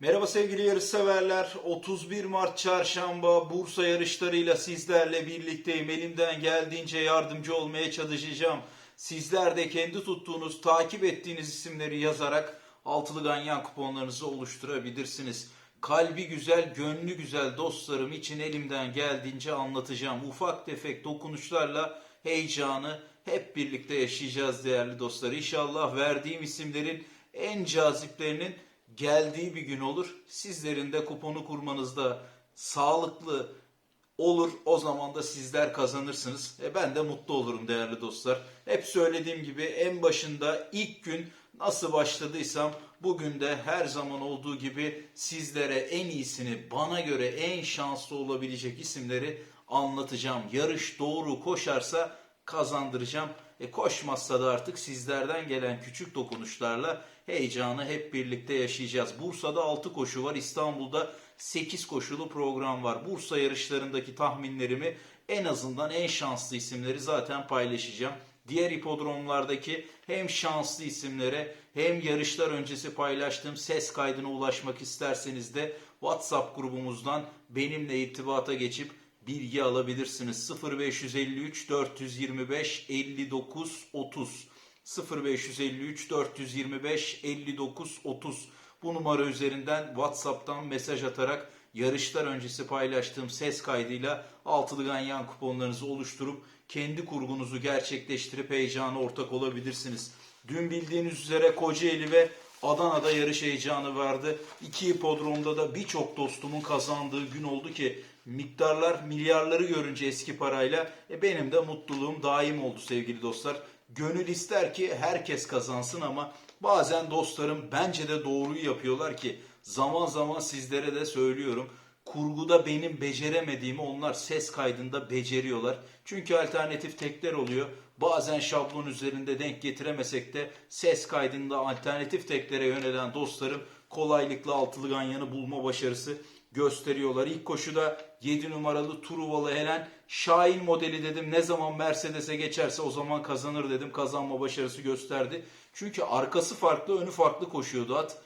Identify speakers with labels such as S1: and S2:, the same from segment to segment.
S1: Merhaba sevgili yarışseverler. 31 Mart Çarşamba Bursa yarışlarıyla sizlerle birlikteyim. Elimden geldiğince yardımcı olmaya çalışacağım. Sizler de kendi tuttuğunuz, takip ettiğiniz isimleri yazarak altılı ganyan kuponlarınızı oluşturabilirsiniz. Kalbi güzel, gönlü güzel dostlarım için elimden geldiğince anlatacağım. Ufak tefek dokunuşlarla heyecanı hep birlikte yaşayacağız değerli dostlar. İnşallah verdiğim isimlerin en caziplerinin geldiği bir gün olur. Sizlerin de kuponu kurmanızda sağlıklı olur. O zaman da sizler kazanırsınız. E ben de mutlu olurum değerli dostlar. Hep söylediğim gibi en başında ilk gün nasıl başladıysam bugün de her zaman olduğu gibi sizlere en iyisini bana göre en şanslı olabilecek isimleri anlatacağım. Yarış doğru koşarsa kazandıracağım. E koşmazsa da artık sizlerden gelen küçük dokunuşlarla heyecanı hep birlikte yaşayacağız. Bursa'da 6 koşu var. İstanbul'da 8 koşulu program var. Bursa yarışlarındaki tahminlerimi en azından en şanslı isimleri zaten paylaşacağım. Diğer hipodromlardaki hem şanslı isimlere hem yarışlar öncesi paylaştığım ses kaydına ulaşmak isterseniz de WhatsApp grubumuzdan benimle irtibata geçip bilgi alabilirsiniz. 0553 425 59 30 0553 425 59 30 bu numara üzerinden WhatsApp'tan mesaj atarak yarışlar öncesi paylaştığım ses kaydıyla altılı ganyan kuponlarınızı oluşturup kendi kurgunuzu gerçekleştirip heyecana ortak olabilirsiniz. Dün bildiğiniz üzere Kocaeli ve Adana'da yarış heyecanı vardı. İki hipodromda da birçok dostumun kazandığı gün oldu ki miktarlar milyarları görünce eski parayla e, benim de mutluluğum daim oldu sevgili dostlar. Gönül ister ki herkes kazansın ama bazen dostlarım bence de doğruyu yapıyorlar ki zaman zaman sizlere de söylüyorum. Kurguda benim beceremediğimi onlar ses kaydında beceriyorlar. Çünkü alternatif tekler oluyor. Bazen şablon üzerinde denk getiremesek de ses kaydında alternatif teklere yönelen dostlarım kolaylıkla altılı ganyanı bulma başarısı gösteriyorlar. İlk koşuda 7 numaralı Truvalı Helen Şahin modeli dedim. Ne zaman Mercedes'e geçerse o zaman kazanır dedim. Kazanma başarısı gösterdi. Çünkü arkası farklı, önü farklı koşuyordu at.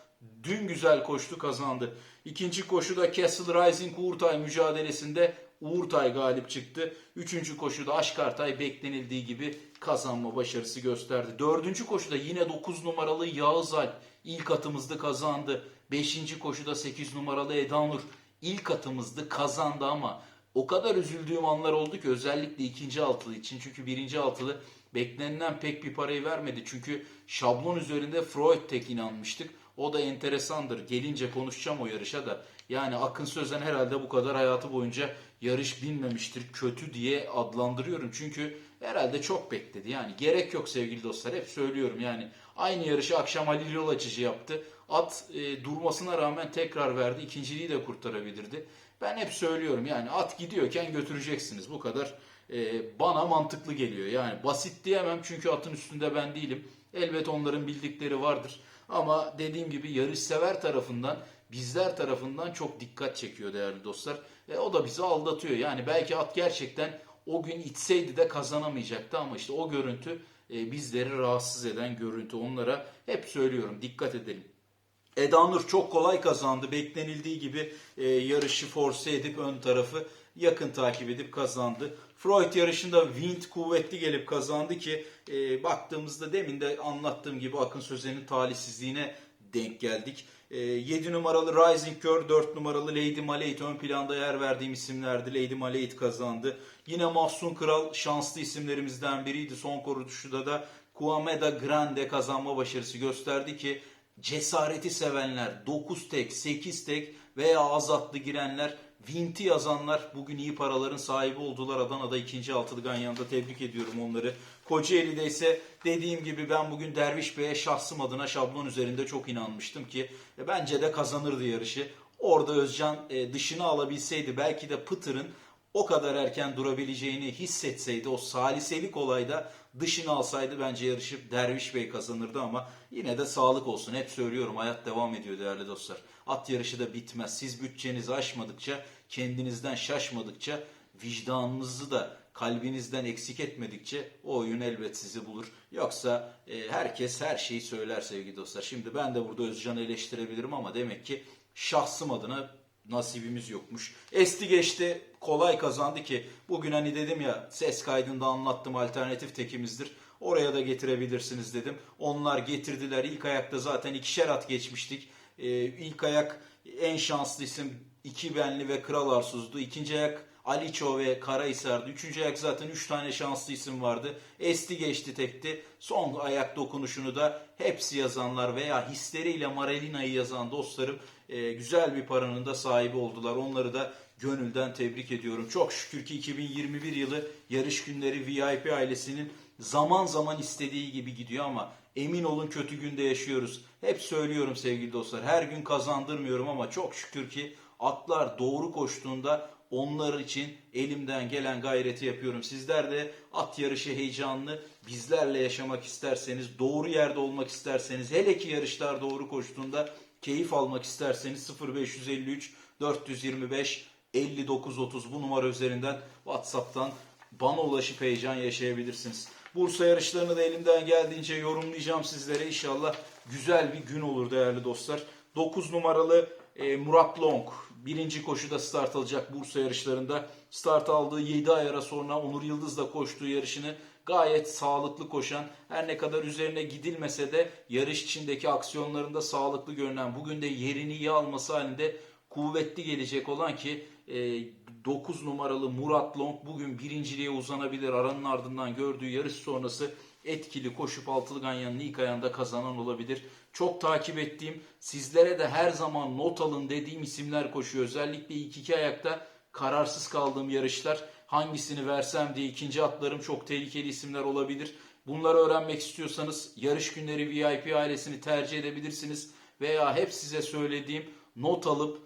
S1: Dün güzel koştu kazandı. İkinci koşuda Castle Rising Uğurtay mücadelesinde Uğurtay galip çıktı. Üçüncü koşuda Aşkartay beklenildiği gibi kazanma başarısı gösterdi. Dördüncü koşuda yine 9 numaralı Yağız Alp ilk atımızda kazandı. Beşinci koşuda 8 numaralı Edanur ilk atımızda kazandı ama o kadar üzüldüğüm anlar oldu ki özellikle ikinci altılı için. Çünkü birinci altılı beklenilen pek bir parayı vermedi. Çünkü şablon üzerinde Freud tek inanmıştık. O da enteresandır. Gelince konuşacağım o yarışa da. Yani Akın Sözen herhalde bu kadar hayatı boyunca yarış bilmemiştir. Kötü diye adlandırıyorum. Çünkü herhalde çok bekledi. Yani gerek yok sevgili dostlar. Hep söylüyorum yani. Aynı yarışı akşam Halil Yol açıcı yaptı. At e, durmasına rağmen tekrar verdi. İkinciliği de kurtarabilirdi. Ben hep söylüyorum yani at gidiyorken götüreceksiniz. Bu kadar e, bana mantıklı geliyor. Yani basit diyemem çünkü atın üstünde ben değilim. Elbet onların bildikleri vardır. Ama dediğim gibi yarışsever tarafından bizler tarafından çok dikkat çekiyor değerli dostlar. E, o da bizi aldatıyor. Yani belki at gerçekten o gün itseydi de kazanamayacaktı ama işte o görüntü e, bizleri rahatsız eden görüntü. Onlara hep söylüyorum dikkat edelim. Eda Nur çok kolay kazandı. Beklenildiği gibi e, yarışı force edip ön tarafı yakın takip edip kazandı. Freud yarışında Wind kuvvetli gelip kazandı ki e, baktığımızda demin de anlattığım gibi Akın Sözen'in talihsizliğine denk geldik. E, 7 numaralı Rising Girl, 4 numaralı Lady Malate ön planda yer verdiğim isimlerdi. Lady Malate kazandı. Yine Mahsun Kral şanslı isimlerimizden biriydi. Son korutuşuda da Kuameda Grande kazanma başarısı gösterdi ki cesareti sevenler 9 tek, 8 tek veya az atlı girenler Vinti yazanlar bugün iyi paraların sahibi oldular. Adana'da ikinci altılı Ganyan'da tebrik ediyorum onları. Kocaeli'de ise dediğim gibi ben bugün Derviş Bey'e şahsım adına şablon üzerinde çok inanmıştım ki e, bence de kazanırdı yarışı. Orada Özcan e, dışına alabilseydi belki de Pıtır'ın o kadar erken durabileceğini hissetseydi o saliselik olayda dışına alsaydı bence yarışı Derviş Bey kazanırdı ama yine de sağlık olsun. Hep söylüyorum hayat devam ediyor değerli dostlar. At yarışı da bitmez. Siz bütçenizi aşmadıkça, kendinizden şaşmadıkça, vicdanınızı da kalbinizden eksik etmedikçe o oyun elbet sizi bulur. Yoksa e, herkes her şeyi söyler sevgili dostlar. Şimdi ben de burada Özcan'ı eleştirebilirim ama demek ki şahsım adına nasibimiz yokmuş. Esti geçti kolay kazandı ki bugün hani dedim ya ses kaydında anlattım alternatif tekimizdir. Oraya da getirebilirsiniz dedim. Onlar getirdiler. İlk ayakta zaten ikişer at geçmiştik. Ee, ilk ayak en şanslı isim iki benli ve Kral Arsuz'du. İkinci ayak Aliço ve Karahisar'dı. Üçüncü ayak zaten üç tane şanslı isim vardı. Esti geçti tekti. Son ayak dokunuşunu da hepsi yazanlar veya hisleriyle Marelina'yı yazan dostlarım e, güzel bir paranın da sahibi oldular. Onları da gönülden tebrik ediyorum. Çok şükür ki 2021 yılı yarış günleri VIP ailesinin zaman zaman istediği gibi gidiyor ama emin olun kötü günde yaşıyoruz. Hep söylüyorum sevgili dostlar. Her gün kazandırmıyorum ama çok şükür ki atlar doğru koştuğunda onlar için elimden gelen gayreti yapıyorum. Sizler de at yarışı heyecanını bizlerle yaşamak isterseniz, doğru yerde olmak isterseniz, hele ki yarışlar doğru koştuğunda keyif almak isterseniz 0553 425 5930 bu numara üzerinden WhatsApp'tan bana ulaşıp heyecan yaşayabilirsiniz. Bursa yarışlarını da elimden geldiğince yorumlayacağım sizlere. İnşallah güzel bir gün olur değerli dostlar. 9 numaralı e, Murat Long birinci koşuda start alacak Bursa yarışlarında. Start aldığı 7 ay ara sonra Onur Yıldız'la koştuğu yarışını gayet sağlıklı koşan her ne kadar üzerine gidilmese de yarış içindeki aksiyonlarında sağlıklı görünen bugün de yerini iyi alması halinde kuvvetli gelecek olan ki e, 9 numaralı Murat Long bugün birinciliğe uzanabilir. Aranın ardından gördüğü yarış sonrası etkili koşup altılı ganyanın ilk ayağında kazanan olabilir. Çok takip ettiğim, sizlere de her zaman not alın dediğim isimler koşuyor. Özellikle ilk iki ayakta kararsız kaldığım yarışlar. Hangisini versem diye ikinci atlarım çok tehlikeli isimler olabilir. Bunları öğrenmek istiyorsanız yarış günleri VIP ailesini tercih edebilirsiniz. Veya hep size söylediğim not alıp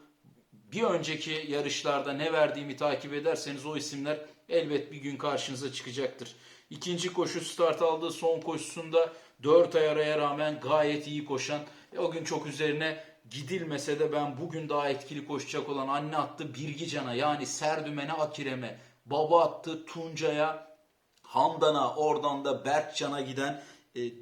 S1: bir önceki yarışlarda ne verdiğimi takip ederseniz o isimler elbet bir gün karşınıza çıkacaktır. İkinci koşu start aldığı son koşusunda 4 ay araya rağmen gayet iyi koşan e, o gün çok üzerine gidilmese de ben bugün daha etkili koşacak olan anne attı Birgican'a yani Serdümen'e Akirem'e baba attı Tuncay'a Hamdan'a oradan da Berkcan'a giden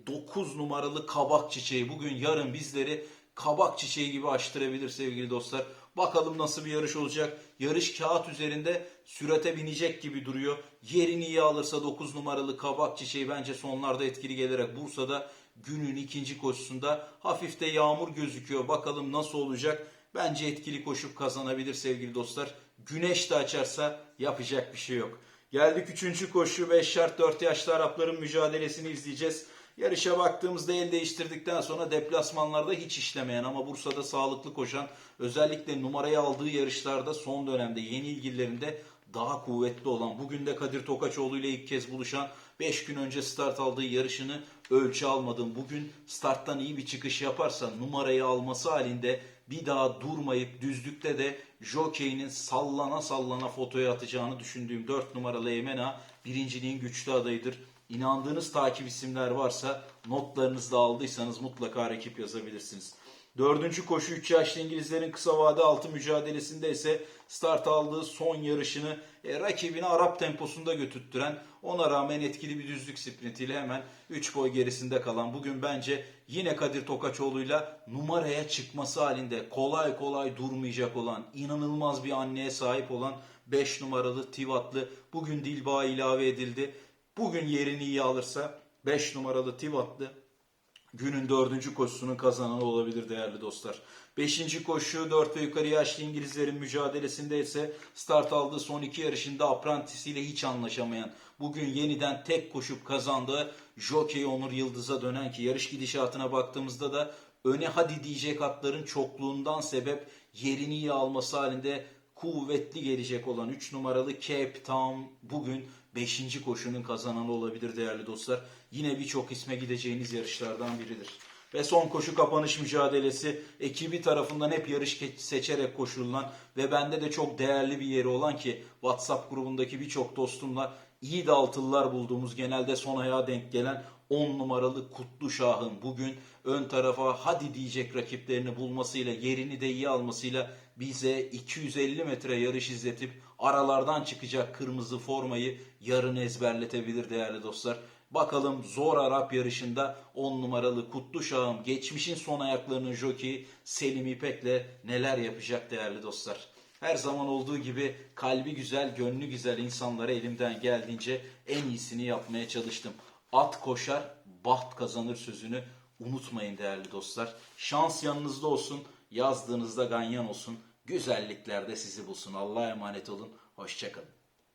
S1: 9 numaralı kabak çiçeği bugün yarın bizleri kabak çiçeği gibi açtırabilir sevgili dostlar. Bakalım nasıl bir yarış olacak. Yarış kağıt üzerinde sürate binecek gibi duruyor. Yerini iyi alırsa 9 numaralı kabak çiçeği bence sonlarda etkili gelerek Bursa'da günün ikinci koşusunda hafif de yağmur gözüküyor. Bakalım nasıl olacak. Bence etkili koşup kazanabilir sevgili dostlar. Güneş de açarsa yapacak bir şey yok. Geldik üçüncü koşu 5 şart 4 yaşlı Arapların mücadelesini izleyeceğiz. Yarışa baktığımızda el değiştirdikten sonra deplasmanlarda hiç işlemeyen ama Bursa'da sağlıklı koşan özellikle numarayı aldığı yarışlarda son dönemde yeni ilgilerinde daha kuvvetli olan bugün de Kadir Tokaçoğlu ile ilk kez buluşan 5 gün önce start aldığı yarışını ölçü almadığım bugün starttan iyi bir çıkış yaparsa numarayı alması halinde bir daha durmayıp düzlükte de jokeyinin sallana sallana fotoya atacağını düşündüğüm 4 numaralı Emena birinciliğin güçlü adayıdır. İnandığınız takip isimler varsa notlarınızı da aldıysanız mutlaka rakip yazabilirsiniz. Dördüncü koşu 3 yaşlı İngilizlerin kısa vade altı mücadelesinde ise start aldığı son yarışını e, rakibini Arap temposunda götürttüren ona rağmen etkili bir düzlük sprintiyle hemen 3 boy gerisinde kalan bugün bence yine Kadir Tokaçoğlu'yla numaraya çıkması halinde kolay kolay durmayacak olan inanılmaz bir anneye sahip olan 5 numaralı Tivatlı bugün Dilba ilave edildi. Bugün yerini iyi alırsa 5 numaralı Tivatlı günün dördüncü koşusunun kazananı olabilir değerli dostlar. Beşinci koşu 4 ve yukarı yaşlı İngilizlerin mücadelesinde ise start aldığı son iki yarışında Apprentice ile hiç anlaşamayan bugün yeniden tek koşup kazandığı Jockey Onur Yıldız'a dönen ki yarış gidişatına baktığımızda da öne hadi diyecek atların çokluğundan sebep yerini iyi alması halinde kuvvetli gelecek olan 3 numaralı Cape Town bugün 5. koşunun kazananı olabilir değerli dostlar. Yine birçok isme gideceğiniz yarışlardan biridir. Ve son koşu kapanış mücadelesi ekibi tarafından hep yarış seçerek koşulan ve bende de çok değerli bir yeri olan ki WhatsApp grubundaki birçok dostumla iyi de altılılar bulduğumuz genelde son ayağa denk gelen 10 numaralı Kutlu Şah'ın bugün ön tarafa hadi diyecek rakiplerini bulmasıyla yerini de iyi almasıyla bize 250 metre yarış izletip aralardan çıkacak kırmızı formayı yarın ezberletebilir değerli dostlar. Bakalım zor Arap yarışında 10 numaralı Kutlu Şahım geçmişin son ayaklarının jokeyi Selim İpek'le neler yapacak değerli dostlar. Her zaman olduğu gibi kalbi güzel, gönlü güzel insanlara elimden geldiğince en iyisini yapmaya çalıştım. At koşar, baht kazanır sözünü unutmayın değerli dostlar. Şans yanınızda olsun, yazdığınızda ganyan olsun. Güzellikler de sizi bulsun. Allah'a emanet olun. Hoşçakalın.